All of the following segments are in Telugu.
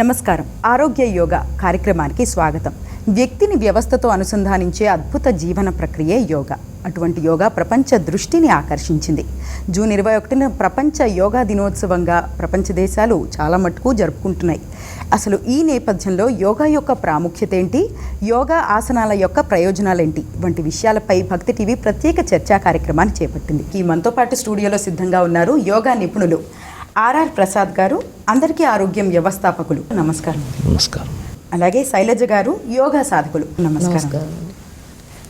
నమస్కారం. ఆరోగ్య యోగా కార్యక్రమానికి స్వాగతం. వ్యక్తిని వ్యవస్థతో అనుసంధానించే అద్భుత జీవన ప్రక్రియ యోగా. అటువంటి యోగా ప్రపంచ దృష్టిని ఆకర్షించింది. జూన్ ఇరవై ఒకటిన ప్రపంచ యోగా దినోత్సవంగా ప్రపంచ దేశాలు చాలా మటుకు జరుపుకుంటున్నాయి. అసలు ఈ నేపథ్యంలో యోగా యొక్క ప్రాముఖ్యత ఏంటి? యోగా ఆసనాల యొక్క ప్రయోజనాలేంటి? వంటి విషయాలపై భక్తి టీవీ ప్రత్యేక చర్చా కార్యక్రమాన్ని చేపట్టింది. ఈ మనతో పాటు స్టూడియోలో సిద్ధంగా ఉన్నారు యోగా నిపుణులు ఆర్ఆర్ ప్రసాద్ గారు అందరికీ ఆరోగ్యం వ్యవస్థాపకులు. నమస్కారం. నమస్కారం. అలాగే శైలజ గారు యోగా సాధకులు. నమస్కారం.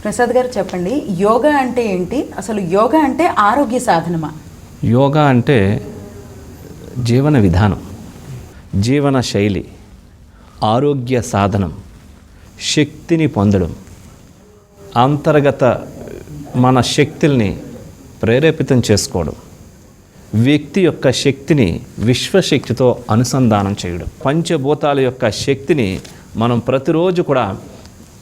ప్రసాద్ గారు చెప్పండి యోగా అంటే ఏంటి? అసలు యోగా అంటే ఆరోగ్య సాధనమా? యోగా అంటే జీవన విధానం జీవన శైలి ఆరోగ్య సాధనం శక్తిని పొందడం అంతర్గత మన శక్తుల్ని ప్రేరేపితం చేసుకోవడం. వ్యక్తి యొక్క శక్తిని విశ్వశక్తితో అనుసంధానం చేయడం. పంచభూతాల యొక్క శక్తిని మనం ప్రతిరోజు కూడా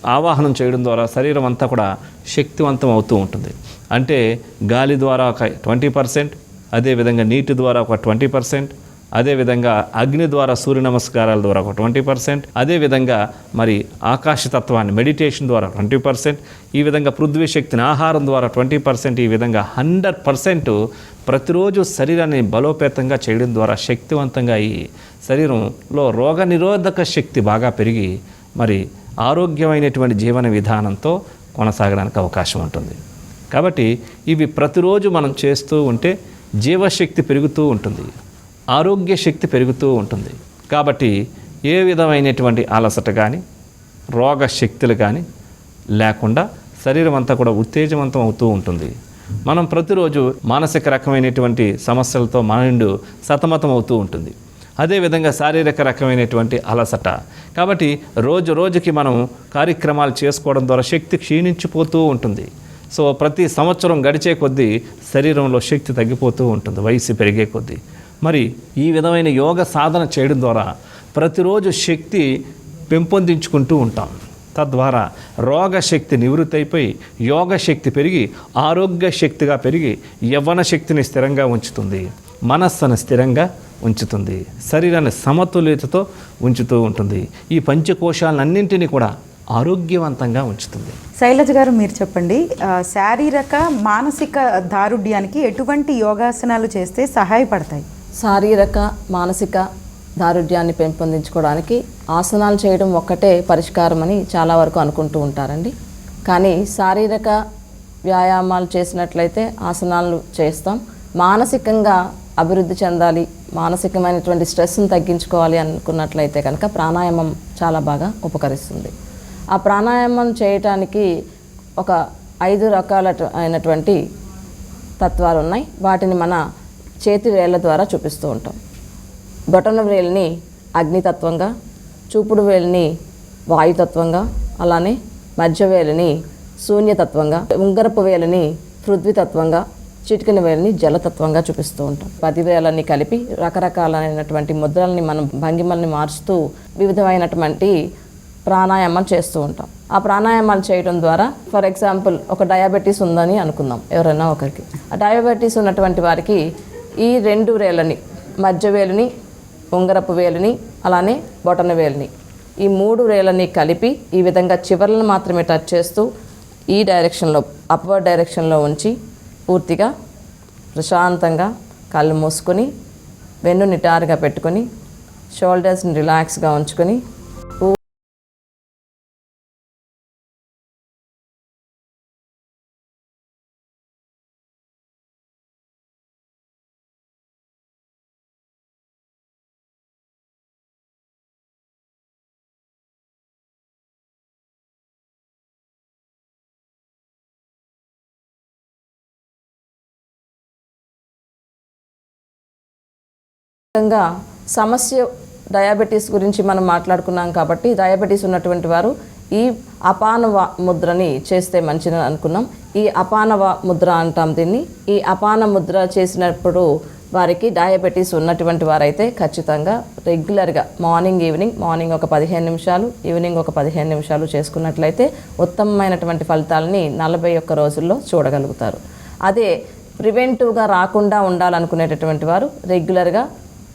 ఆవాహనం చేయడం ద్వారా శరీరం అంతా కూడా శక్తివంతం అవుతూ ఉంటుంది. అంటే గాలి ద్వారా ఒక ట్వంటీ పర్సెంట్ అదేవిధంగా నీటి ద్వారా ఒక ట్వంటీ పర్సెంట్ అదేవిధంగా అగ్ని ద్వారా సూర్య నమస్కారాల ద్వారా ఒక ట్వంటీ పర్సెంట్ అదేవిధంగా మరి ఆకాశతత్వాన్ని మెడిటేషన్ ద్వారా ట్వంటీ పర్సెంట్ ఈ విధంగా పృథ్వీ శక్తిని ఆహారం ద్వారా ట్వంటీ పర్సెంట్ ఈ విధంగా హండ్రెడ్ పర్సెంట్ ప్రతిరోజు శరీరాన్ని బలోపేతంగా చేయడం ద్వారా శక్తివంతంగా అయ్యి శరీరంలో రోగ నిరోధక శక్తి బాగా పెరిగి మరి ఆరోగ్యమైనటువంటి జీవన విధానంతో కొనసాగడానికి అవకాశం ఉంటుంది. కాబట్టి ఇవి ప్రతిరోజు మనం చేస్తూ ఉంటే జీవశక్తి పెరుగుతూ ఉంటుంది. ఆరోగ్య శక్తి పెరుగుతూ ఉంటుంది. కాబట్టి ఏ విధమైనటువంటి అలసట కానీ రోగ శక్తులు కానీ లేకుండా శరీరం అంతా కూడా ఉత్తేజవంతం అవుతూ ఉంటుంది. మనం ప్రతిరోజు మానసిక రకమైనటువంటి సమస్యలతో మైండ్ సతమతం అవుతూ ఉంటుంది. అదేవిధంగా శారీరక రకమైనటువంటి అలసట. కాబట్టి రోజు రోజుకి మనం కార్యక్రమాలు చేసుకోవడం ద్వారా శక్తి క్షీణించిపోతూ ఉంటుంది. సో ప్రతి సంవత్సరం గడిచే కొద్దీ శరీరంలో శక్తి తగ్గిపోతూ ఉంటుంది. వయసు పెరిగే కొద్దీ. మరి ఈ విధమైన యోగ సాధన చేయడం ద్వారా ప్రతిరోజు శక్తి పెంపొందించుకుంటూ ఉంటాం. తద్వారా రోగశక్తి నివృత్తి అయిపోయి యోగ శక్తి పెరిగి ఆరోగ్య శక్తిగా పెరిగి యవ్వన శక్తిని స్థిరంగా ఉంచుతుంది. మనస్సును స్థిరంగా ఉంచుతుంది. శరీరాన్ని సమతుల్యతతో ఉంచుతూ ఉంటుంది. ఈ పంచకోశాలన్నింటినీ కూడా ఆరోగ్యవంతంగా ఉంచుతుంది. శైలజ గారు మీరు చెప్పండి. శారీరక మానసిక దారుఢ్యానికి ఎటువంటి యోగాసనాలు చేస్తే సహాయపడతాయి? శారీరక మానసిక దారుఢ్యాన్ని పెంపొందించుకోవడానికి ఆసనాలు చేయడం ఒక్కటే పరిష్కారం అని చాలా వరకు అనుకుంటూ ఉంటారండి. కానీ శారీరక వ్యాయామాలు చేసినట్లయితే ఆసనాలు చేస్తాం. మానసికంగా అభివృద్ధి చెందాలి మానసికమైనటువంటి స్ట్రెస్ని తగ్గించుకోవాలి అనుకున్నట్లయితే కనుక ప్రాణాయామం చాలా బాగా ఉపకరిస్తుంది. ఆ ప్రాణాయామం చేయటానికి ఒక ఐదు రకాల అయినటువంటి తత్వాలు ఉన్నాయి వాటిని మన చేతి వేళ్ళ ద్వారా చూపిస్తూ ఉంటాం. బొటన వేలిని అగ్నితత్వంగా చూపుడు వేలిని వాయుతత్వంగా అలానే మధ్య వేలిని శూన్యతత్వంగా ఉంగరపు వేలిని పృథ్వీతత్వంగా చిటికిన వేలిని జలతత్వంగా చూపిస్తూ ఉంటాం. పది వేలని కలిపి రకరకాలైనటువంటి ముద్రల్ని మనం భంగిమల్ని మార్చుతూ వివిధమైనటువంటి ప్రాణాయామాలు చేస్తూ ఉంటాం. ఆ ప్రాణాయామాలు చేయడం ద్వారా ఫర్ ఎగ్జాంపుల్ ఒక డయాబెటీస్ ఉందని అనుకుందాం ఎవరైనా ఒకరికి. ఆ డయాబెటీస్ ఉన్నటువంటి వారికి ఈ రెండు వేలని మధ్య వేలుని ఉంగరపు వేలుని అలానే బొటన వేలుని. ఈ మూడు వేలని కలిపి ఈ విధంగా చివరలను మాత్రమే టచ్ చేస్తూ ఈ డైరెక్షన్లో అప్వర్డ్ డైరెక్షన్లో ఉంచి పూర్తిగా ప్రశాంతంగా కళ్ళు మూసుకొని వెన్ను నిటారుగా పెట్టుకొని షోల్డర్స్ని రిలాక్స్గా ఉంచుకొని ముఖ్యంగా సమస్య డయాబెటీస్ గురించి మనం మాట్లాడుకున్నాం కాబట్టి డయాబెటీస్ ఉన్నటువంటి వారు ఈ అపాన ముద్రని చేస్తే మంచిదని అనుకున్నాం. ఈ అపానవ ముద్ర అంటాం దీన్ని. ఈ అపాన ముద్ర చేసినప్పుడు వారికి డయాబెటీస్ ఉన్నటువంటి వారైతే ఖచ్చితంగా రెగ్యులర్గా మార్నింగ్ ఈవినింగ్ మార్నింగ్ ఒక పదిహేను నిమిషాలు ఈవినింగ్ ఒక పదిహేను నిమిషాలు చేసుకున్నట్లయితే ఉత్తమమైనటువంటి ఫలితాలని నలభై ఒక్క రోజుల్లో చూడగలుగుతారు. అదే ప్రివెంటివ్గా రాకుండా ఉండాలనుకునేటటువంటి వారు రెగ్యులర్గా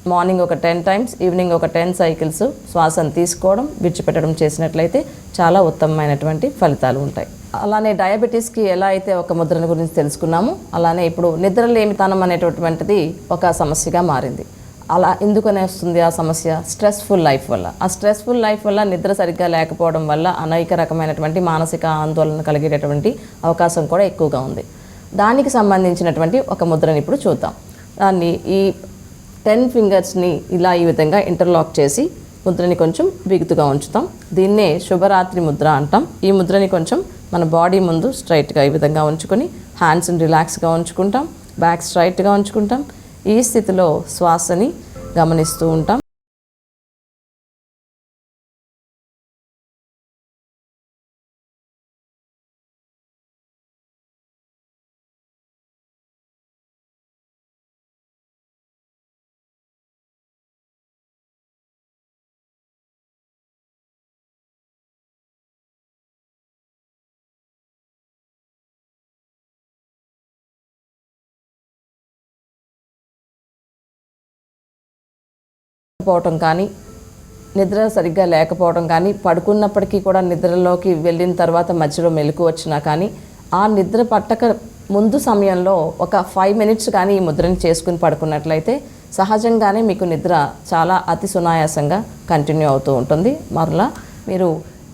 మార్నింగ్ ఒక టెన్ టైమ్స్ ఈవినింగ్ ఒక టెన్ సైకిల్స్ శ్వాసను తీసుకోవడం విడిచిపెట్టడం చేసినట్లయితే చాలా ఉత్తమమైనటువంటి ఫలితాలు ఉంటాయి. అలానే డయాబెటీస్కి ఎలా అయితే ఒక ముద్రను గురించి తెలుసుకున్నామో అలానే ఇప్పుడు నిద్రలేమితనం అనేటటువంటిది ఒక సమస్యగా మారింది. అలా ఎందుకనే వస్తుంది ఆ సమస్య? స్ట్రెస్ఫుల్ లైఫ్ వల్ల. ఆ స్ట్రెస్ఫుల్ లైఫ్ వల్ల నిద్ర సరిగ్గా లేకపోవడం వల్ల అనేక రకమైనటువంటి మానసిక ఆందోళన కలిగేటటువంటి అవకాశం కూడా ఎక్కువగా ఉంది. దానికి సంబంధించినటువంటి ఒక ముద్రని ఇప్పుడు చూద్దాం. దాన్ని ఈ టెన్ ఫింగర్స్ని ఇలా ఈ విధంగా ఇంటర్లాక్ చేసి ముద్రని కొంచెం బిగుతుగా ఉంచుతాం. దీన్నే శుభరాత్రి ముద్ర అంటాం. ఈ ముద్రని కొంచెం మన బాడీ ముందు స్ట్రైట్గా ఈ విధంగా ఉంచుకొని హ్యాండ్స్ని రిలాక్స్గా ఉంచుకుంటాం. బ్యాక్ స్ట్రైట్గా ఉంచుకుంటాం. ఈ స్థితిలో శ్వాసని గమనిస్తూ ఉంటాం. పోవటం కానీ నిద్ర సరిగ్గా లేకపోవడం కానీ పడుకున్నప్పటికీ కూడా నిద్రలోకి వెళ్ళిన తర్వాత మధ్యలో మెలకు వచ్చినా కానీ ఆ నిద్ర పట్టక ముందు సమయంలో ఒక ఫైవ్ మినిట్స్ కానీ ఈ ముద్రని చేసుకుని పడుకున్నట్లయితే సహజంగానే మీకు నిద్ర చాలా అతి సునాయాసంగా కంటిన్యూ అవుతూ ఉంటుంది. మరలా మీరు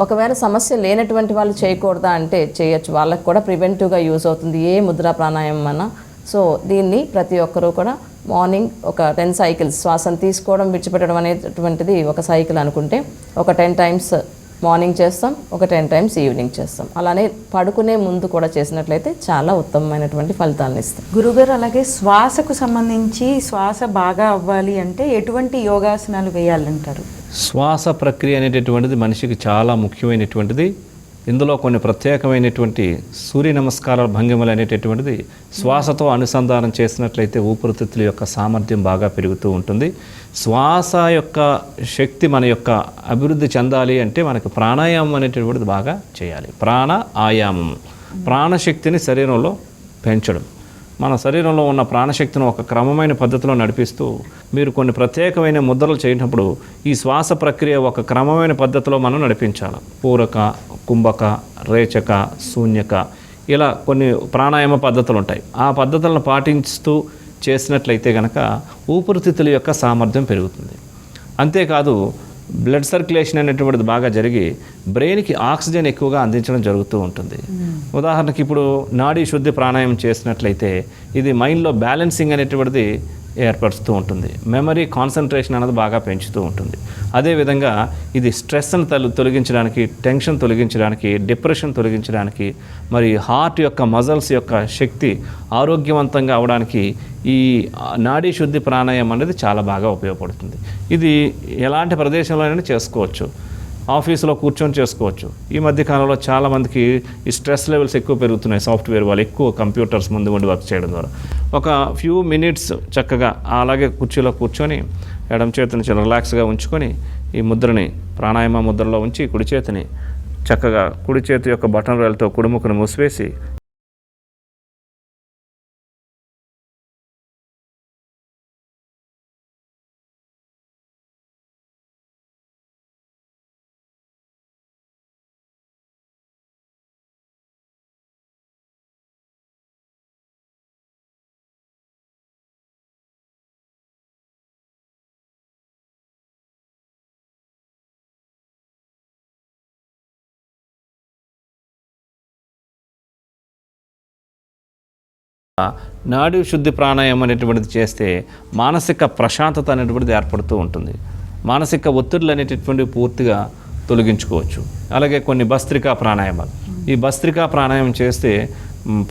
ఒకవేళ సమస్య లేనటువంటి వాళ్ళు చేయకూడదా అంటే చేయొచ్చు. వాళ్ళకి కూడా ప్రివెంటివ్గా యూజ్ అవుతుంది. ఏ ముద్ర ప్రాణాయామం అన్నా సో దీన్ని ప్రతి ఒక్కరూ కూడా మార్నింగ్ ఒక టెన్ సైకిల్స్ శ్వాసను తీసుకోవడం విడిచిపెట్టడం అనేటువంటిది ఒక సైకిల్ అనుకుంటే ఒక టెన్ టైమ్స్ మార్నింగ్ చేస్తాం ఒక టెన్ టైమ్స్ ఈవినింగ్ చేస్తాం. అలానే పడుకునే ముందు కూడా చేసినట్లయితే చాలా ఉత్తమమైనటువంటి ఫలితాలను ఇస్తాం గురుగారు అలాగే శ్వాసకు సంబంధించి శ్వాస బాగా అవ్వాలి అంటే ఎటువంటి యోగాసనాలు వేయాలంటారు? శ్వాస ప్రక్రియ అనేటటువంటిది మనిషికి చాలా ముఖ్యమైనటువంటిది. ఇందులో కొన్ని ప్రత్యేకమైనటువంటి సూర్య నమస్కారాల భంగిమలు అనేటటువంటిది శ్వాసతో అనుసంధానం చేసినట్లయితే ఊపిరితిత్తుల యొక్క సామర్థ్యం బాగా పెరుగుతూ ఉంటుంది. శ్వాస యొక్క శక్తి మన యొక్క అభివృద్ధి చెందాలి అంటే మనకు ప్రాణాయామం అనేటటువంటిది బాగా చేయాలి. ప్రాణ ఆయామం. ప్రాణశక్తిని శరీరంలో పెంచడం. మన శరీరంలో ఉన్న ప్రాణశక్తిని ఒక క్రమమైన పద్ధతిలో నడిపిస్తూ మీరు కొన్ని ప్రత్యేకమైన ముద్రలు చేయనప్పుడు ఈ శ్వాస ప్రక్రియ ఒక క్రమమైన పద్ధతిలో మనం నడిపించాలి. పూరక కుంభక రేచక శూన్యక ఇలా కొన్ని ప్రాణాయామ పద్ధతులు ఉంటాయి. ఆ పద్ధతులను పాటిస్తూ చేసినట్లయితే కనుక ఊపిరితిత్తుల యొక్క సామర్థ్యం పెరుగుతుంది. అంతేకాదు బ్లడ్ సర్క్యులేషన్ అనేటువంటిది బాగా జరిగి బ్రెయిన్కి ఆక్సిజన్ ఎక్కువగా అందించడం జరుగుతూ ఉంటుంది. ఉదాహరణకి ఇప్పుడు నాడీ శుద్ధి ప్రాణాయామం చేసినట్లయితే ఇది మైండ్లో బ్యాలెన్సింగ్ అనేటువంటిది ఏర్పరుస్తూ ఉంటుంది. మెమరీ కాన్సన్ట్రేషన్ అనేది బాగా పెంచుతూ ఉంటుంది. అదేవిధంగా ఇది స్ట్రెస్ని తొల తొలగించడానికి టెన్షన్ తొలగించడానికి డిప్రెషన్ తొలగించడానికి మరి హార్ట్ యొక్క మజల్స్ యొక్క శక్తి ఆరోగ్యవంతంగా అవడానికి ఈ నాడీ శుద్ధి ప్రాణాయామం అనేది చాలా బాగా ఉపయోగపడుతుంది. ఇది ఎలాంటి ప్రదేశంలోనైనా చేసుకోవచ్చు. ఆఫీసులో కూర్చొని చేసుకోవచ్చు. ఈ మధ్య కాలంలో చాలామందికి ఈ స్ట్రెస్ లెవెల్స్ ఎక్కువ పెరుగుతున్నాయి సాఫ్ట్వేర్ వాళ్ళు. ఎక్కువ కంప్యూటర్స్ ముందు ఉండి వర్క్ చేయడం ద్వారా. ఒక ఫ్యూ మినిట్స్ చక్కగా అలాగే కుర్చీలో కూర్చొని ఎడం చేతిని చాలా రిలాక్స్గా ఉంచుకొని ఈ ముద్రని ప్రాణాయామ ముద్రలో ఉంచి కుడి చేతిని చక్కగా కుడి చేతి యొక్క బటన్ రైల్తో కుడిముఖను మూసివేసి నాడు శుద్ధి ప్రాణాయామం అనేటువంటిది చేస్తే మానసిక ప్రశాంతత అనేటువంటిది ఏర్పడుతూ ఉంటుంది. మానసిక ఒత్తిడులు అనేటటువంటివి పూర్తిగా తొలగించుకోవచ్చు. అలాగే కొన్ని భస్త్రికా ప్రాణాయామాలు. ఈ భస్త్రికా ప్రాణాయామం చేస్తే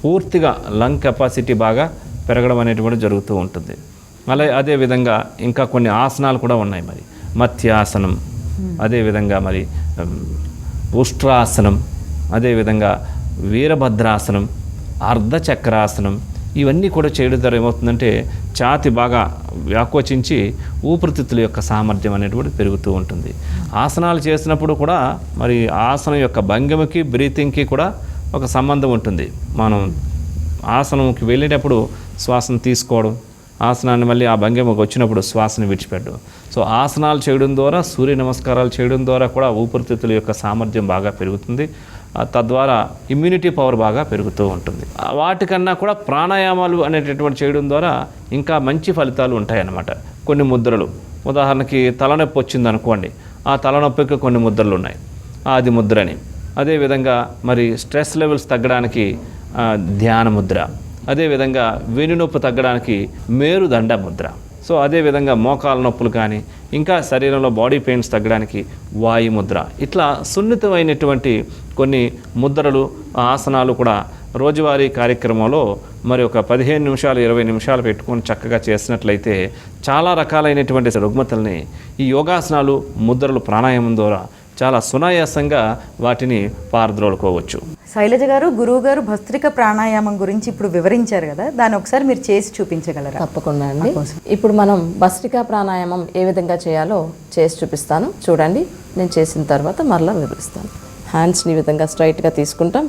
పూర్తిగా లంగ్ కెపాసిటీ బాగా పెరగడం అనేటువంటిది జరుగుతూ ఉంటుంది. అలాగే అదేవిధంగా ఇంకా కొన్ని ఆసనాలు కూడా ఉన్నాయి మరి. మత్స్యాసనం అదేవిధంగా మరి ఉష్ట్రాసనం అదేవిధంగా వీరభద్రాసనం అర్ధచక్రాసనం ఇవన్నీ కూడా చేయడం ద్వారా ఏమవుతుందంటే ఛాతి బాగా వ్యాకోచించి ఊపిరితిత్తుల యొక్క సామర్థ్యం అనేటువంటి పెరుగుతూ ఉంటుంది. ఆసనాలు చేసినప్పుడు కూడా మరి ఆసనం యొక్క భంగిమకి బ్రీతింగ్కి కూడా ఒక సంబంధం ఉంటుంది. మనం ఆసనంకి వెళ్ళేటప్పుడు శ్వాసను తీసుకోవడం ఆసనాన్ని మళ్ళీ ఆ భంగిమకు వచ్చినప్పుడు శ్వాసను విడిచిపెట్టడం. సో ఆసనాలు చేయడం ద్వారా సూర్య నమస్కారాలు చేయడం ద్వారా కూడా ఊపిరితిత్తుల యొక్క సామర్థ్యం బాగా పెరుగుతుంది. తద్వారా ఇమ్యూనిటీ పవర్ బాగా పెరుగుతూ ఉంటుంది. వాటికన్నా కూడా ప్రాణాయామాలు అనేటటువంటి చేయడం ద్వారా ఇంకా మంచి ఫలితాలు ఉంటాయన్నమాట. కొన్ని ముద్రలు. ఉదాహరణకి తలనొప్పి వచ్చింది అనుకోండి. ఆ తలనొప్పికి కొన్ని ముద్రలు ఉన్నాయి. ఆది ముద్ర అని అదేవిధంగా మరి స్ట్రెస్ లెవెల్స్ తగ్గడానికి ధ్యాన ముద్ర. అదేవిధంగా వెన్నునొప్పి తగ్గడానికి మేరుదండ ముద్ర. సో అదేవిధంగా మోకాల నొప్పులు కానీ ఇంకా శరీరంలో బాడీ పెయిన్స్ తగ్గడానికి వాయు ముద్ర ఇట్లా సున్నితమైనటువంటి కొన్ని ముద్రలు ఆసనాలు కూడా రోజువారీ కార్యక్రమంలో మరి ఒక పదిహేను నిమిషాలు ఇరవై నిమిషాలు పెట్టుకొని చక్కగా చేసినట్లయితే చాలా రకాలైనటువంటి రుగ్మతల్ని ఈ యోగాసనాలు ముద్రలు ప్రాణాయామం ద్వారా చాలా సునాయాసంగా వాటిని పారద్రోలుకోవచ్చు. శైలజ గారు గురువు గారు భస్త్రిక ప్రాణాయామం గురించి ఇప్పుడు వివరించారు కదా దాన్ని ఒకసారి మీరు చేసి చూపించగలరా? తప్పకుండా అండి. ఇప్పుడు మనం భస్త్రికా ప్రాణాయామం ఏ విధంగా చేయాలో చేసి చూపిస్తాను. చూడండి నేను చేసిన తర్వాత మరలా వివరిస్తాను. హ్యాండ్స్ని ఈ విధంగా స్ట్రైట్గా తీసుకుంటాం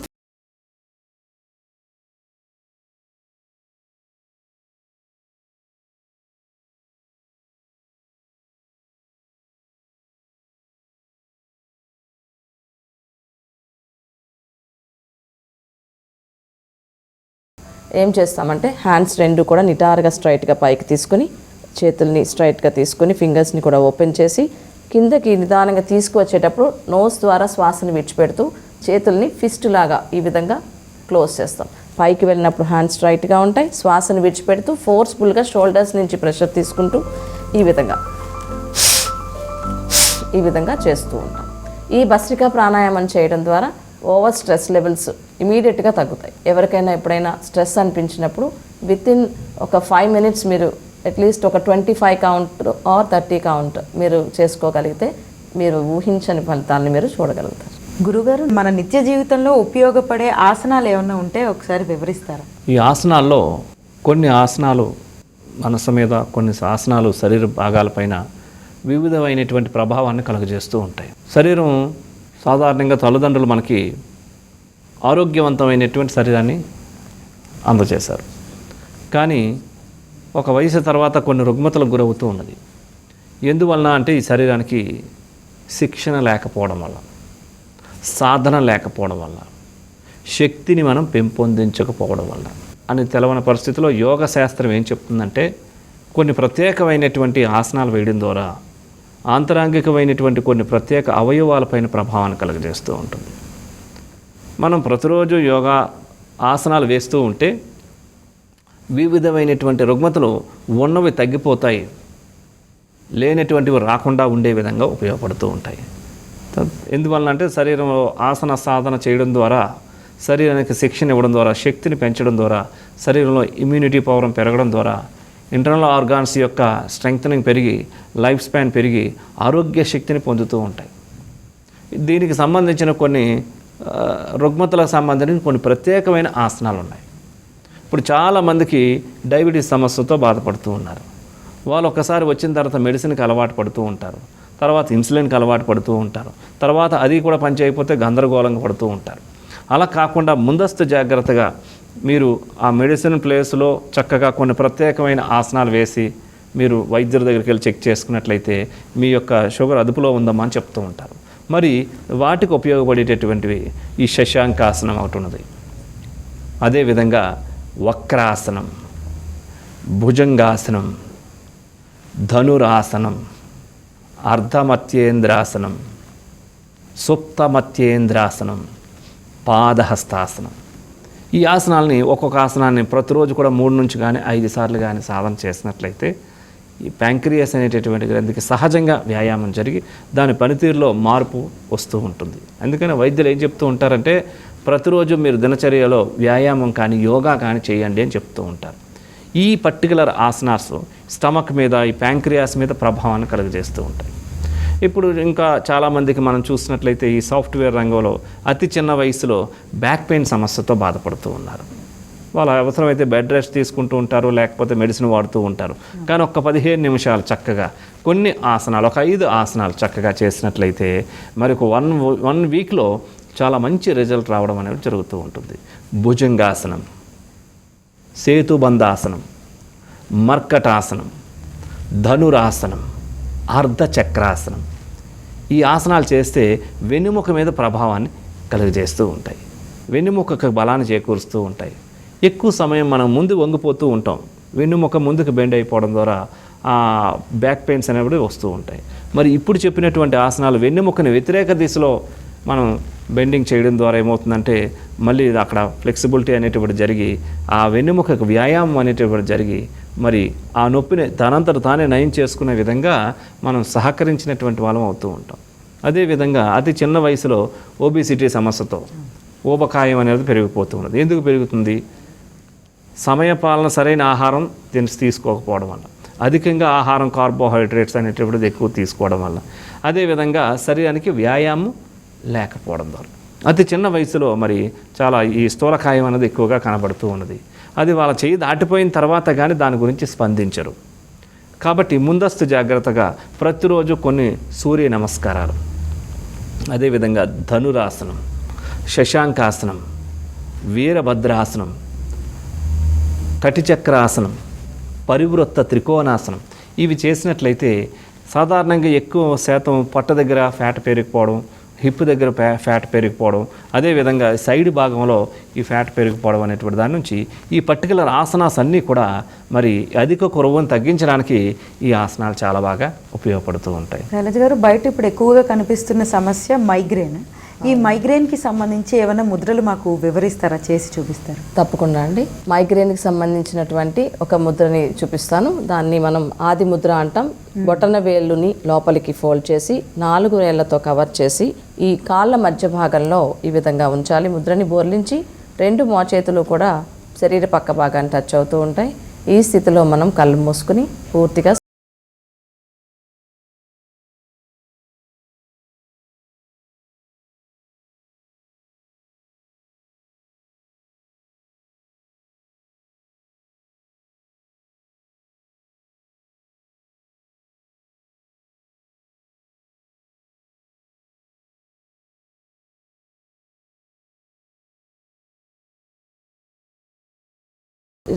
ఏం చేస్తామంటే హ్యాండ్స్ రెండు కూడా నిటారుగా స్ట్రైట్గా పైకి తీసుకొని చేతుల్ని స్ట్రైట్గా తీసుకొని ఫింగర్స్ని కూడా ఓపెన్ చేసి కిందకి నిదానంగా తీసుకువచ్చేటప్పుడు నోస్ ద్వారా శ్వాసను విడిచిపెడుతూ చేతుల్ని ఫిస్ట్ లాగా ఈ విధంగా క్లోజ్ చేస్తాం. పైకి వెళ్ళినప్పుడు హ్యాండ్స్ స్ట్రైట్గా ఉంటాయి. శ్వాసను విడిచిపెడుతూ ఫోర్స్ఫుల్గా షోల్డర్స్ నుంచి ప్రెషర్ తీసుకుంటూ ఈ విధంగా ఈ విధంగా చేస్తూ ఉంటాం. ఈ భస్త్రికా ప్రాణాయామం చేయడం ద్వారా ఓవర్ స్ట్రెస్ లెవెల్స్ ఇమీడియట్గా తగ్గుతాయి. ఎవరికైనా ఎప్పుడైనా స్ట్రెస్ అనిపించినప్పుడు విత్ ఇన్ ఒక ఫైవ్ మినిట్స్ మీరు అట్లీస్ట్ ఒక twenty five count or thirty count మీరు చేసుకోగలిగితే మీరు ఊహించని ఫలితాలను మీరు చూడగలుగుతారు. గురుగారు మన నిత్య జీవితంలో ఉపయోగపడే ఆసనాలు ఏమైనా ఉంటే ఒకసారి వివరిస్తారా? ఈ ఆసనాల్లో కొన్ని ఆసనాలు మనసు మీద కొన్ని ఆసనాలు శరీర భాగాలపైన వివిధమైనటువంటి ప్రభావాన్ని కలుగజేస్తూ ఉంటాయి. శరీరం సాధారణంగా తల్లిదండ్రులు మనకి ఆరోగ్యవంతమైనటువంటి శరీరాన్ని అందజేశారు. కానీ ఒక వయసు తర్వాత కొన్ని రుగ్మతలకు గురవుతూ ఉన్నది. ఎందువలన అంటే ఈ శరీరానికి శిక్షణ లేకపోవడం వల్ల సాధన లేకపోవడం వల్ల శక్తిని మనం పెంపొందించకపోవడం వల్ల అని తెలవని పరిస్థితిలో యోగ శాస్త్రం ఏం చెప్తుందంటే కొన్ని ప్రత్యేకమైనటువంటి ఆసనాలు వేయడం ద్వారా ఆంతరాంగికమైనటువంటి కొన్ని ప్రత్యేక అవయవాలపైన ప్రభావాన్ని కలుగజేస్తూ ఉంటుంది. మనం ప్రతిరోజు యోగా ఆసనాలు వేస్తూ ఉంటే వివిధమైనటువంటి రుగ్మతలు ఉన్నవి తగ్గిపోతాయి లేనటువంటివి రాకుండా ఉండే విధంగా ఉపయోగపడుతూ ఉంటాయి. ఎందువలన అంటే శరీరంలో ఆసన సాధన చేయడం ద్వారా శరీరానికి శిక్షణ ఇవ్వడం ద్వారా శక్తిని పెంచడం ద్వారా శరీరంలో ఇమ్యూనిటీ పవర్ పెరగడం ద్వారా ఇంటర్నల్ ఆర్గాన్స్ యొక్క స్ట్రెంగ్తనింగ్ పెరిగి లైఫ్ స్పాన్ పెరిగి ఆరోగ్య శక్తిని పొందుతూ ఉంటాయి. దీనికి సంబంధించిన కొన్ని రుగ్మతలకు సంబంధించిన కొన్ని ప్రత్యేకమైన ఆసనాలు ఉన్నాయి. ఇప్పుడు చాలామందికి డయాబెటీస్ సమస్యతో బాధపడుతూ ఉన్నారు. వాళ్ళు ఒకసారి వచ్చిన తర్వాత మెడిసిన్కి అలవాటు పడుతూ ఉంటారు. తర్వాత ఇన్సులిన్కి అలవాటు పడుతూ ఉంటారు. తర్వాత అది కూడా పనిచేయకపోతే గందరగోళంగా పడుతూ ఉంటారు. అలా కాకుండా ముందస్తు జాగ్రత్తగా మీరు ఆ మెడిసిన్ ప్లేస్లో చక్కగా కొన్ని ప్రత్యేకమైన ఆసనాలు వేసి మీరు వైద్యుల దగ్గరికి వెళ్ళి చెక్ చేసుకున్నట్లయితే మీ యొక్క షుగర్ అదుపులో ఉందమ్మా అని చెప్తూ ఉంటారు. మరి వాటికి ఉపయోగపడేటటువంటివి ఈ శశాంకాసనం ఒకటి ఉన్నది. అదేవిధంగా వక్రాసనం భుజంగాసనం ధనురాసనం అర్ధమత్యేంద్రాసనం సుప్తమత్యేంద్రాసనం పాదహస్తాసనం. ఈ ఆసనాలని ఒక్కొక్క ఆసనాన్ని ప్రతిరోజు కూడా మూడు నుంచి కానీ ఐదు సార్లు కానీ సాధన చేసినట్లయితే ఈ ప్యాంక్రియాస్ అనేటటువంటి గ్రంథికి సహజంగా వ్యాయామం జరిగి దాని పనితీరులో మార్పు వస్తూ ఉంటుంది. అందుకని వైద్యులు ఏం చెప్తూ ఉంటారంటే ప్రతిరోజు మీరు దినచర్యలో వ్యాయామం కానీ యోగా కానీ చేయండి అని చెప్తూ ఉంటారు. ఈ పర్టికులర్ ఆసనాస్ స్టమక్ మీద ఈ ప్యాంక్రియాస్ మీద ప్రభావాన్ని కలుగజేస్తూ ఉంటాయి. ఇప్పుడు ఇంకా చాలామందికి మనం చూసినట్లయితే ఈ సాఫ్ట్వేర్ రంగంలో అతి చిన్న వయసులో బ్యాక్ పెయిన్ సమస్యతో బాధపడుతూ ఉన్నారు. వాళ్ళు అవసరమైతే బెడ్ రెస్ట్ తీసుకుంటూ ఉంటారు లేకపోతే మెడిసిన్ వాడుతూ ఉంటారు. కానీ ఒక పదిహేను నిమిషాలు చక్కగా కొన్ని ఆసనాలు ఒక ఐదు ఆసనాలు చక్కగా చేసినట్లయితే మరి ఒక వన్ వన్ వీక్లో చాలా మంచి రిజల్ట్ రావడం అనేది జరుగుతూ ఉంటుంది. భుజంగాసనం సేతుబంధాసనం మర్కటాసనం ధనురాసనం అర్ధచక్రాసనం ఈ ఆసనాలు చేస్తే వెన్నుముక మీద ప్రభావాన్ని కలుగజేస్తూ ఉంటాయి. వెన్నుముకకు బలాన్ని చేకూరుస్తూ ఉంటాయి. ఎక్కువ సమయం మనం ముందు వంగిపోతూ ఉంటాం. వెన్నుముక ముందుకు బెండ్ అయిపోవడం ద్వారా బ్యాక్ పెయిన్స్ అనేవి వస్తూ ఉంటాయి. మరి ఇప్పుడు చెప్పినటువంటి ఆసనాలు వెన్నుముకని వ్యతిరేక దిశలో మనం బెండింగ్ చేయడం ద్వారా ఏమవుతుందంటే మళ్ళీ అక్కడ ఫ్లెక్సిబిలిటీ అనేటువంటి జరిగి ఆ వెన్నుముకకు వ్యాయామం అనేటువంటి జరిగి మరి ఆ నొప్పిని తనంతట తానే నయం చేసుకునే విధంగా మనం సహకరించినటువంటి వాళ్ళం అవుతూ ఉంటాం. అదేవిధంగా అతి చిన్న వయసులో ఓబిసిటీ సమస్యతో ఊబకాయం అనేది పెరిగిపోతూ ఉన్నది. ఎందుకు పెరుగుతుంది? సమయపాలన సరైన ఆహారం తిని తీసుకోకపోవడం వల్ల. అధికంగా ఆహారం కార్బోహైడ్రేట్స్ అనేటువంటిది ఎక్కువ తీసుకోవడం వల్ల. అదేవిధంగా శరీరానికి వ్యాయామం లేకపోవడం ద్వారా. అతి చిన్న వయసులో మరి చాలా ఈ స్థూలకాయం అనేది ఎక్కువగా కనబడుతూ ఉన్నది. అది వాళ్ళ చేయి దాటిపోయిన తర్వాత కానీ దాని గురించి స్పందించరు. కాబట్టి ముందస్తు జాగ్రత్తగా ప్రతిరోజు కొన్ని సూర్య నమస్కారాలు. అదేవిధంగా ధనురాసనం శశాంకాసనం వీరభద్రాసనం కటిచక్రాసనం పరివృత్త త్రికోణాసనం ఇవి చేసినట్లయితే సాధారణంగా ఎక్కువ శాతం పొట్ట దగ్గర ఫ్యాట్ పెరిగిపోవడం హిప్ దగ్గర ఫ్యా ఫ్యాట్ పెరిగిపోవడం అదేవిధంగా సైడ్ భాగంలో ఈ ఫ్యాట్ పెరిగిపోవడం అనేటువంటి దాని నుంచి ఈ పర్టికులర్ ఆసనాస్ అన్నీ కూడా మరి అధిక కొరవును తగ్గించడానికి ఈ ఆసనాలు చాలా బాగా ఉపయోగపడుతూ ఉంటాయి. శైలజ గారు బయట ఇప్పుడు ఎక్కువగా కనిపిస్తున్న సమస్య మైగ్రేన్ ఈ మైగ్రేన్కి సంబంధించి ఏమైనా ముద్రలు మాకు వివరిస్తారా? చేసి చూపిస్తారా? తప్పకుండా అండి. మైగ్రేన్కి సంబంధించినటువంటి ఒక ముద్రని చూపిస్తాను. దాన్ని మనం ఆది ముద్ర అంటాం. బొటన వేళ్ళుని లోపలికి ఫోల్డ్ చేసి నాలుగు వేళ్ళతో కవర్ చేసి ఈ కాళ్ళ మధ్య భాగంలో ఈ విధంగా ఉంచాలి. ముద్రని బోర్లించి రెండు మోచేతులు కూడా శరీర పక్క భాగాన్ని టచ్ అవుతూ ఉంటాయి. ఈ స్థితిలో మనం కళ్ళు మూసుకుని పూర్తిగా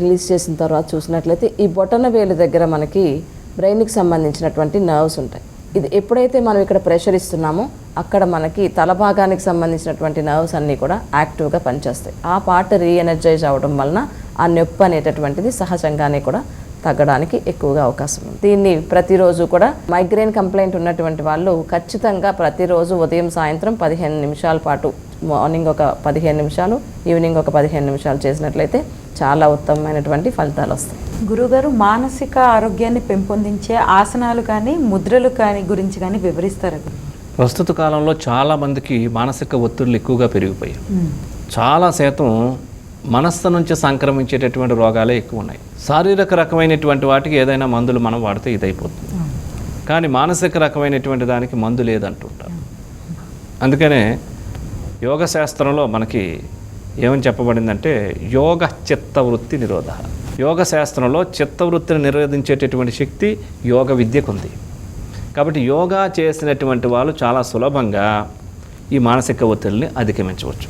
రిలీజ్ చేసిన తర్వాత చూసినట్లయితే ఈ బొటన వేలు దగ్గర మనకి బ్రెయిన్కి సంబంధించినటువంటి నర్వ్స్ ఉంటాయి. ఇది ఎప్పుడైతే మనం ఇక్కడ ప్రెషర్ ఇస్తున్నామో అక్కడ మనకి తల భాగానికి సంబంధించినటువంటి నర్వ్స్ అన్నీ కూడా యాక్టివ్గా పనిచేస్తాయి. ఆ పార్ట్ రీఎనర్జైజ్ అవ్వడం వలన ఆ నొప్పి అనేటటువంటిది సహజంగానే కూడా తగ్గడానికి ఎక్కువగా అవకాశం ఉంది. దీన్ని ప్రతిరోజు కూడా మైగ్రేన్ కంప్లైంట్ ఉన్నటువంటి వాళ్ళు ఖచ్చితంగా ప్రతిరోజు ఉదయం సాయంత్రం పదిహేను నిమిషాల పాటు మార్నింగ్ ఒక పదిహేను నిమిషాలు ఈవినింగ్ ఒక పదిహేను నిమిషాలు చేసినట్లయితే చాలా ఉత్తమమైనటువంటి ఫలితాలు వస్తాయి. గురుగారు మానసిక ఆరోగ్యాన్ని పెంపొందించే ఆసనాలు కానీ ముద్రలు కానీ గురించి కానీ వివరిస్తారా? ప్రస్తుత కాలంలో చాలామందికి మానసిక ఒత్తిడులు ఎక్కువగా పెరిగిపోయాయి. చాలా శాతం మనస్సు నుంచి సంక్రమించేటటువంటి రోగాలే ఎక్కువ ఉన్నాయి. శారీరక రకమైనటువంటి వాటికి ఏదైనా మందులు మనం వాడితే ఇదైపోతుంది. కానీ మానసిక రకమైనటువంటి దానికి మందు లేదంటుంటారు. అందుకనే యోగ శాస్త్రంలో మనకి ఏమని చెప్పబడిందంటే యోగ చిత్తవృత్తి నిరోధ. యోగ శాస్త్రంలో చిత్తవృత్తిని నిరోధించేటటువంటి శక్తి యోగ విద్యకు ఉంది. కాబట్టి యోగా చేసినటువంటి వాళ్ళు చాలా సులభంగా ఈ మానసిక ఒత్తిడిని అధిగమించవచ్చు.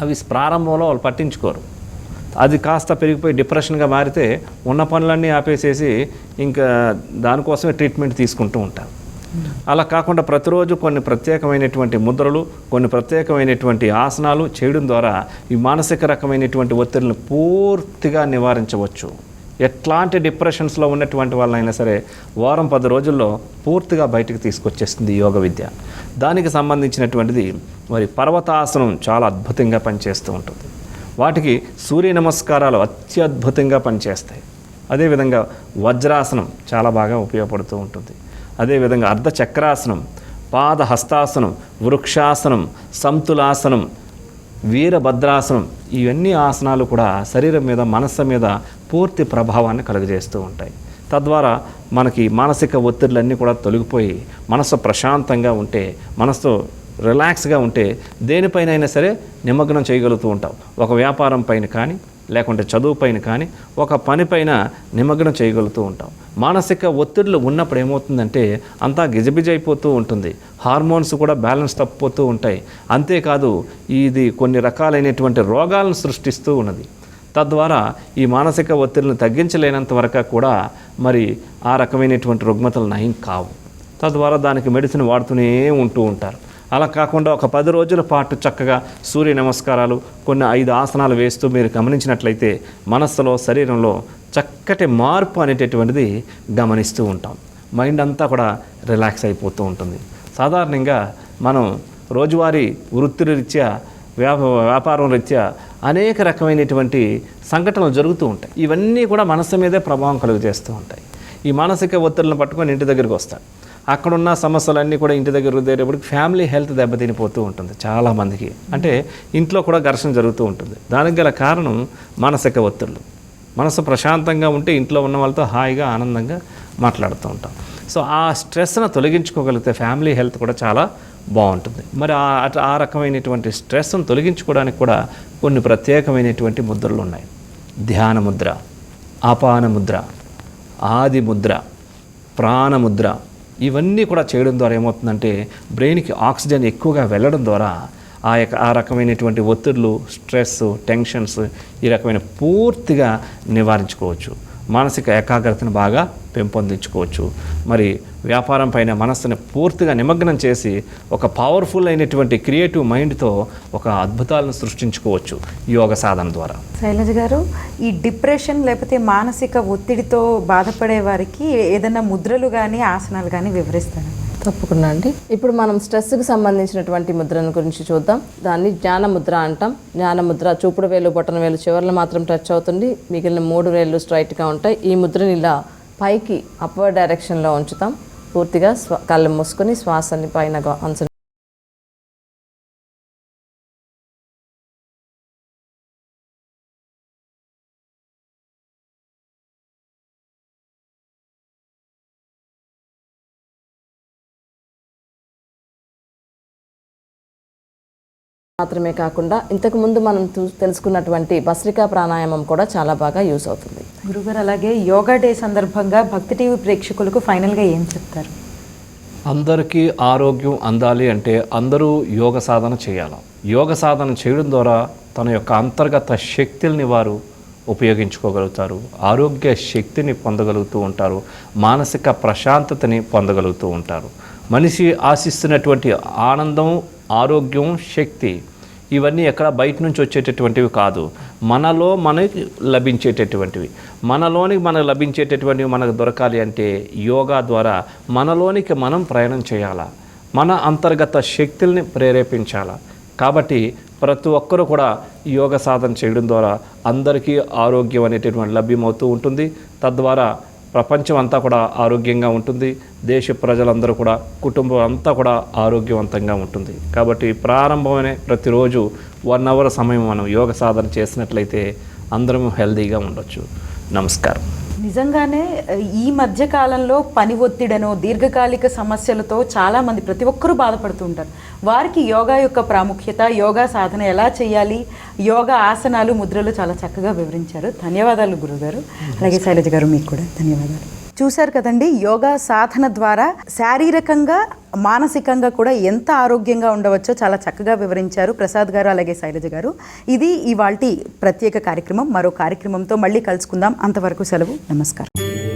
అవి ప్రారంభంలో వాళ్ళు పట్టించుకోరు. అది కాస్త పెరిగిపోయి డిప్రెషన్గా మారితే ఉన్న పనులన్నీ ఆపేసేసి ఇంకా దానికోసమే ట్రీట్మెంట్ తీసుకుంటూ ఉంటారు. అలా కాకుండా ప్రతిరోజు కొన్ని ప్రత్యేకమైనటువంటి ముద్రలు కొన్ని ప్రత్యేకమైనటువంటి ఆసనాలు చేయడం ద్వారా ఈ మానసిక రకమైనటువంటి ఒత్తిడిని పూర్తిగా నివారించవచ్చు. ఎట్లాంటి డిప్రెషన్స్లో ఉన్నటువంటి వాళ్ళైనా సరే వారం పది రోజుల్లో పూర్తిగా బయటకు తీసుకొచ్చేస్తుంది యోగ విద్య. దానికి సంబంధించినటువంటిది మరి పర్వతాసనం చాలా అద్భుతంగా పనిచేస్తూ ఉంటుంది. వాటికి సూర్య నమస్కారాలు అత్యద్భుతంగా పనిచేస్తాయి. అదేవిధంగా వజ్రాసనం చాలా బాగా ఉపయోగపడుతూ ఉంటుంది. అదేవిధంగా అర్ధచక్రాసనం పాద హస్తాసనం వృక్షాసనం సంతులాసనం వీరభద్రాసనం ఇవన్నీ ఆసనాలు కూడా శరీరం మీద మనస్సు మీద పూర్తి ప్రభావాన్ని కలుగజేస్తూ ఉంటాయి. తద్వారా మనకి మానసిక ఒత్తిడులన్నీ కూడా తొలగిపోయి మనసు ప్రశాంతంగా ఉంటే మనసు రిలాక్స్గా ఉంటే దేనిపైనైనా సరే నిమగ్నం చేయగలుగుతూ ఉంటాం. ఒక వ్యాపారం పైన కానీ లేకుంటే చదువుపైన కానీ ఒక పనిపైన నిమగ్నం చేయగలుగుతూ ఉంటాం. మానసిక ఒత్తిడులు ఉన్నప్పుడు ఏమవుతుందంటే అంతా గిజబిజైపోతూ ఉంటుంది. హార్మోన్స్ కూడా బ్యాలెన్స్ తప్పిపోతూ ఉంటాయి. అంతేకాదు ఇది కొన్ని రకాలైనటువంటి రోగాలను సృష్టిస్తూ ఉన్నది. తద్వారా ఈ మానసిక ఒత్తిడిని తగ్గించలేనంత వరకు కూడా మరి ఆ రకమైనటువంటి రుగ్మతలు నయం కావు. తద్వారా దానికి మెడిసిన్ వాడుతూనే ఉంటూ ఉంటారు. అలా కాకుండా ఒక పది రోజుల పాటు చక్కగా సూర్య నమస్కారాలు కొన్ని ఐదు ఆసనాలు వేస్తూ మీరు గమనించినట్లయితే మనస్సులో శరీరంలో చక్కటి మార్పు అనేటటువంటిది గమనిస్తూ ఉంటాం. మైండ్ అంతా కూడా రిలాక్స్ అయిపోతూ ఉంటుంది. సాధారణంగా మనం రోజువారీ వృత్తిరీత్యా వ్యాప వ్యాపారం రీత్యా అనేక రకమైనటువంటి సంఘటనలు జరుగుతూ ఉంటాయి. ఇవన్నీ కూడా మనసు మీదే ప్రభావం కలుగజేస్తూ ఉంటాయి. ఈ మానసిక ఒత్తిడిని పట్టుకొని ఇంటి దగ్గరికి వస్తాడు అక్కడున్న సమస్యలన్నీ కూడా ఇంటి దగ్గర రుద్దేటప్పటికి ఫ్యామిలీ హెల్త్ దెబ్బతినిపోతూ ఉంటుంది చాలామందికి. అంటే ఇంట్లో కూడా ఘర్షణ జరుగుతూ ఉంటుంది. దానికి గల కారణం మానసిక ఒత్తిళ్ళు. మనసు ప్రశాంతంగా ఉంటే ఇంట్లో ఉన్న వాళ్ళతో హాయిగా ఆనందంగా మాట్లాడుతూ ఉంటాం. సో ఆ స్ట్రెస్ను తొలగించుకోగలిగితే ఫ్యామిలీ హెల్త్ కూడా చాలా బాగుంటుంది. మరి ఆ ఆ రకమైనటువంటి స్ట్రెస్ను తొలగించుకోవడానికి కూడా కొన్ని ప్రత్యేకమైనటువంటి ముద్రలు ఉన్నాయి. ధ్యాన ముద్ర ఆపాన ముద్ర ఆది ముద్ర ప్రాణముద్ర ఇవన్నీ కూడా చేయడం ద్వారా ఏమవుతుందంటే బ్రెయిన్కి ఆక్సిజన్ ఎక్కువగా వెళ్ళడం ద్వారా ఆ యొక్క ఆ రకమైనటువంటి ఒత్తిడులు స్ట్రెస్ టెన్షన్స్ ఈ రకమైన పూర్తిగా నివారించుకోవచ్చు. మానసిక ఏకాగ్రతను బాగా పెంపొందించుకోవచ్చు. మరి వ్యాపారం పైన మనస్సుని పూర్తిగా నిమగ్నం చేసి ఒక పవర్ఫుల్ అయినటువంటి క్రియేటివ్ మైండ్తో ఒక అద్భుతాలను సృష్టించుకోవచ్చు యోగ సాధన ద్వారా. శైలజ గారు ఈ డిప్రెషన్ లేకపోతే మానసిక ఒత్తిడితో బాధపడే వారికి ఏదైనా ముద్రలు కానీ ఆసనాలు కానీ వివరిస్తారా? తప్పకుండా అండి. ఇప్పుడు మనం స్ట్రెస్కి సంబంధించినటువంటి ముద్రను గురించి చూద్దాం. దాన్ని జ్ఞాన ముద్ర అంటాం. జ్ఞాన ముద్ర చూపుడు వేలు బొటన వేలు చివర్లు మాత్రం టచ్ అవుతుంది. మిగిలిన మూడు వేళ్ళు స్ట్రైట్గా ఉంటాయి. ఈ ముద్రని ఇలా పైకి అప్వర్డ్ డైరెక్షన్లో ఉంచుతాం. పూర్తిగా స్వ కళ్ళు మూసుకొని శ్వాసని పైన అంచు మాత్రమే కాకుండా ఇంతకు ముందు మనం తెలుసుకున్నటువంటి భస్రికా ప్రాణాయామం కూడా చాలా బాగా యూస్ అవుతుంది. గురుగారు అలాగే యోగా డే సందర్భంగా భక్తి టీవీ ప్రేక్షకులకు ఫైనల్గా ఏం చెప్తారు? అందరికీ ఆరోగ్యం అందాలి అంటే అందరూ యోగ సాధన చేయాలి. యోగ సాధన చేయడం ద్వారా తన యొక్క అంతర్గత శక్తుల్ని వారు ఉపయోగించుకోగలుగుతారు. ఆరోగ్య శక్తిని పొందగలుగుతూ ఉంటారు. మానసిక ప్రశాంతతని పొందగలుగుతూ ఉంటారు. మనిషి ఆశిస్తున్నటువంటి ఆనందం ఆరోగ్యం శక్తి ఇవన్నీ ఎక్కడ బయట నుంచి వచ్చేటటువంటివి కాదు. మనలో మనకి లభించేటటువంటివి. మనలోనికి మనకు లభించేటటువంటివి మనకు దొరకాలి అంటే యోగా ద్వారా మనలోనికి మనం ప్రయాణం చేయాలా? మన అంతర్గత శక్తుల్ని ప్రేరేపించాలా? కాబట్టి ప్రతి ఒక్కరూ కూడా యోగ సాధన చేయడం ద్వారా అందరికీ ఆరోగ్యం అనేటటువంటి లభ్యమవుతూ ఉంటుంది. తద్వారా ప్రపంచం అంతా కూడా ఆరోగ్యంగా ఉంటుంది. దేశ ప్రజలందరూ కూడా కుటుంబం అంతా కూడా ఆరోగ్యవంతంగా ఉంటుంది. కాబట్టి ప్రారంభమైన ప్రతిరోజు వన్ అవర్ సమయం మనం యోగ సాధన చేసినట్లయితే అందరం హెల్తీగా ఉండొచ్చు. నమస్కారం. నిజంగానే ఈ మధ్య కాలంలో పని ఒత్తిడనో దీర్ఘకాలిక సమస్యలతో చాలా మంది ప్రతి ఒక్కరూ బాధపడుతూ ఉంటారు. వారికి యోగా యొక్క ప్రాముఖ్యత యోగా సాధన ఎలా చేయాలి యోగా ఆసనాలు ముద్రలు చాలా చక్కగా వివరించారు. ధన్యవాదాలు గురుగారు. అలాగే శైలజ గారు మీకు కూడా ధన్యవాదాలు. చూశారు కదండి యోగా సాధన ద్వారా శారీరకంగా మానసికంగా కూడా ఎంత ఆరోగ్యంగా ఉండవచ్చో చాలా చక్కగా వివరించారు ప్రసాద్ గారు అలాగే శైలజ గారు. ఇది ఇవాళ ప్రత్యేక కార్యక్రమం. మరో కార్యక్రమంతో మళ్ళీ కలుసుకుందాం. అంతవరకు సెలవు. నమస్కారం.